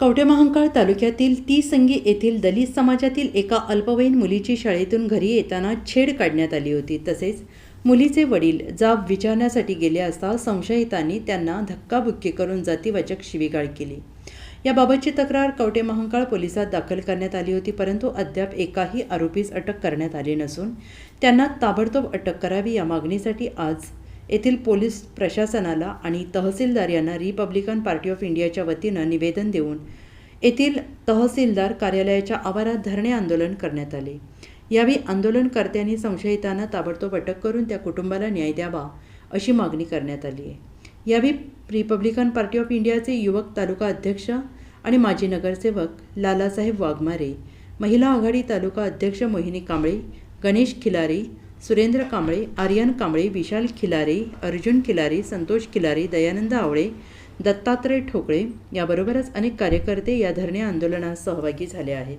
कवठेमहांकाळ तालुक्यातील तिसंगी येथील दलित समाजातील एका अल्पवयीन मुलीची शाळेतून घरी येताना छेड काढण्यात आली होती. तसेच मुलीचे वडील जाब विचारण्यासाठी गेले असता संशयितांनी त्यांना धक्काबुक्की करून जातीवाचक शिवीगाळ केली. याबाबतची तक्रार कवटेमहांकाळ पोलिसात दाखल करण्यात आली होती परंतु अद्याप एकाही आरोपीस अटक करण्यात आली नसून त्यांना ताबडतोब अटक करावी या मागणीसाठी आज येथील पोलीस प्रशासनाला आणि तहसीलदार यांना रिपब्लिकन पार्टी ऑफ इंडियाच्या वतीनं निवेदन देऊन येथील तहसीलदार कार्यालयाच्या आवारात धरणे आंदोलन करण्यात आले. यावेळी आंदोलनकर्त्यांनी संशयितांना ताबडतोब अटक करून त्या कुटुंबाला न्याय द्यावा अशी मागणी करण्यात आली आहे. यावेळी रिपब्लिकन पार्टी ऑफ इंडियाचे युवक तालुका अध्यक्ष आणि माजी नगरसेवक लालासाहेब वाघमारे महिला आघाडी तालुका अध्यक्ष मोहिनी कांबळे गणेश खिलारी सुरेंद्र कांबळे आर्यन कांबळे विशाल खिलारे अर्जुन खिलारे संतोष खिलारे दयानंद आवळे दत्तात्रय ठोकळे याबरोबरच अनेक कार्यकर्ते या धरणे आंदोलनात सहभागी झाले आहेत.